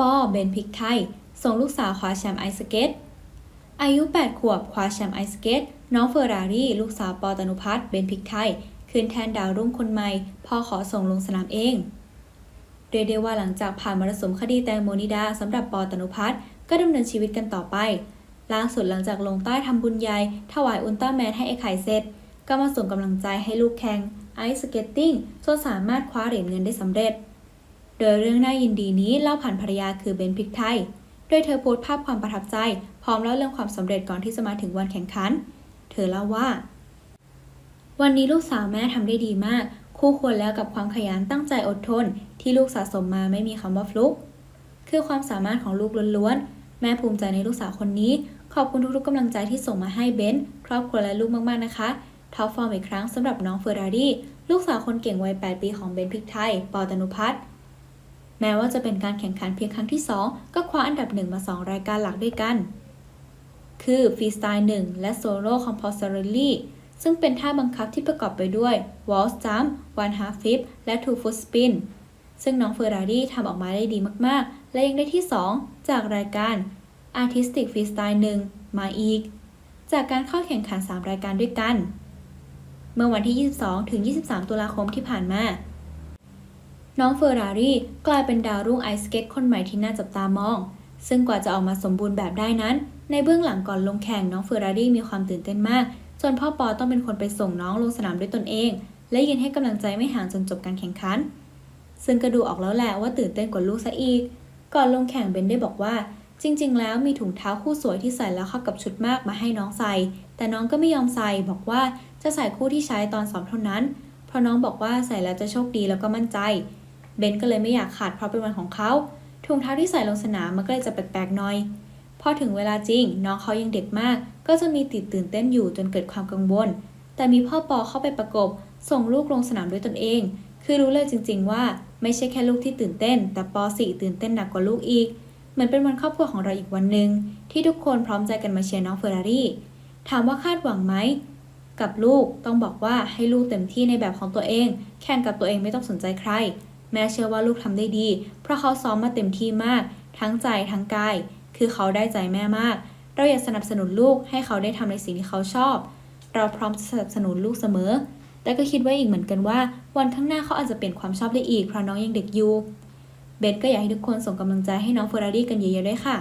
ปอเบนพิกไทย ส่งลูกสาวคว้าแชมป์ไอซ์สเก็ตอายุ 8 ขวบคว้าแชมป์ไอซ์สเก็ตน้องเฟอร์รารี่ ลูกสาวปอตนุพัฒน์เบนพิกไทย คืนแทนดาวรุ่งคนใหม่ พ่อขอส่งลงสนามเองเรียกได้ว่าหลังจากผ่านมรสุมคดีแตงโมนิดาสำหรับปอตนุพัฒน์ก็ดำเนินชีวิตกันต่อไป ล่าสุดหลังจากลงใต้ทำบุญใหญ่ถวายอุลตร้าแมนให้ไอ้ไข่เสร็จ ก็มาส่งกำลังใจให้ลูกแข่งไอซ์สเก็ตติ้งจนสามารถคว้าเหรียญเงินได้สำเร็จ โดยเรื่องน่ายินดีนี้เล่าผ่านภรรยาคือเบนพิกไทย โดยเธอโพสต์ภาพความประทับใจ พร้อมเล่าเรื่องความสำเร็จก่อนที่จะมาถึงวันแข่งขัน เธอเล่าว่า วันนี้ลูกสาวแม่ทำได้ดีมาก คู่ควรแล้วกับความขยันตั้งใจอดทน ที่ลูกสะสมมาไม่มีคำว่าฟลุกคือความสามารถของลูกล้วนๆ แม่ภูมิใจในลูกสาวคนนี้ ขอบคุณทุกๆกำลังใจที่ส่งมาให้เบนซ์ครอบครัวและลูกมากๆนะคะท็อปฟอร์มอีกครั้งสำหรับน้องเฟอร์รารี่ ลูกสาวคนเก่งวัย 8 ปีของเบนพิกไทย ปอตนุพัฒน์ แม้ว่าจะเป็นการแข่งขันเพียงครั้งที่ 2 ก็คว้าอันดับหนึ่งมา 2 รายการหลักด้วยกัน คือฟรีสไตล์1และโซโล่คอมโพสเ r อร์ลี่ซึ่งเป็นท่าบังคับที่ประกอบไปด้วย Wall Jump One Half Flip และ Two Foot Spin ซึ่งน้องเฟอร์รารี่ทำออกมาได้ดีมากๆ และยังได้ที่ 2 จากรายการ Artistic Freestyle 1 มาอีก จากการเข้าแข่งขัน 3 รายการด้วยกัน เมื่อวันที่ 22 ถึง 23 ตุลาคมที่ผ่านมา น้องเฟอร์รารี่กลายเป็นดาวรุ่งไอสเก็ตคนใหม่ที่น่าจับตามอง ซึ่งกว่าจะออกมาสมบูรณ์แบบได้นั้น ในเบื้องหลังก่อนลงแข่งน้องเฟอร์รารี่มีความตื่นเต้นมาก จนพ่อปอต้องเป็นคนไปส่งน้องลงสนามด้วยตนเอง และยืนให้กำลังใจไม่ห่างจนจบการแข่งขัน ซึ่งก็ดูออกแล้วแหละว่าตื่นเต้นกว่าลูกซะอีก ก่อนลงแข่งเบนได้บอกว่า จริง ๆ แล้วมีถุงเท้าคู่สวยที่ใส่แล้วเข้ากับชุดมากมาให้น้องใส่ แต่น้องก็ไม่ยอมใส่บอกว่าจะใส่คู่ที่ใช้ตอนซ้อมเท่านั้น เพราะน้องบอกว่าใส่แล้วจะโชคดีแล้วก็มั่นใจ เบนก็เลยไม่อยากขาดเพราะเป็นวันของเขาถุงเท้าที่ใส่ลงสนามมันก็เลยจะแปลกๆหน่อย พอถึงเวลาจริง น้องเขายังเด็กมาก ก็จะมีติดตื่นเต้นอยู่จนเกิดความกังวล แต่มีพ่อปอเข้าไปประกบ ส่งลูกลงสนามด้วยตนเอง คือรู้เลยจริง ๆ ว่าไม่ใช่แค่ลูกที่ตื่นเต้น แต่ปอสี่ตื่นเต้นหนักกว่าลูกอีก เหมือนเป็นวันครอบครัวของเราอีกวันหนึ่งที่ทุกคนพร้อมใจกันมาเชียร์น้องเฟอร์รารี่ ถามว่าคาดหวังไหมกับลูกต้องบอกว่าให้ลูกเต็มที่ในแบบของตัวเอง แข่งกับตัวเองไม่ต้องสนใจใคร แม่เชื่อว่าลูกทำได้ดี เพราะเขาซ้อมมาเต็มที่มาก ทั้งใจทั้งกาย คือเขาได้ใจแม่มาก เราอยากสนับสนุนลูกให้เขาได้ทำในสิ่งที่เขาชอบ เราพร้อมสนับสนุนลูกเสมอ แต่ก็คิดไว้อีกเหมือนกันว่า วันข้างหน้าเขาอาจจะเปลี่ยนความชอบได้อีกเพราะน้องยังเด็กอยู่ เบสก็อยากให้ทุกคนส่งกำลังใจให้น้องเฟอร์รารี่กันเยอะๆด้วยค่ะ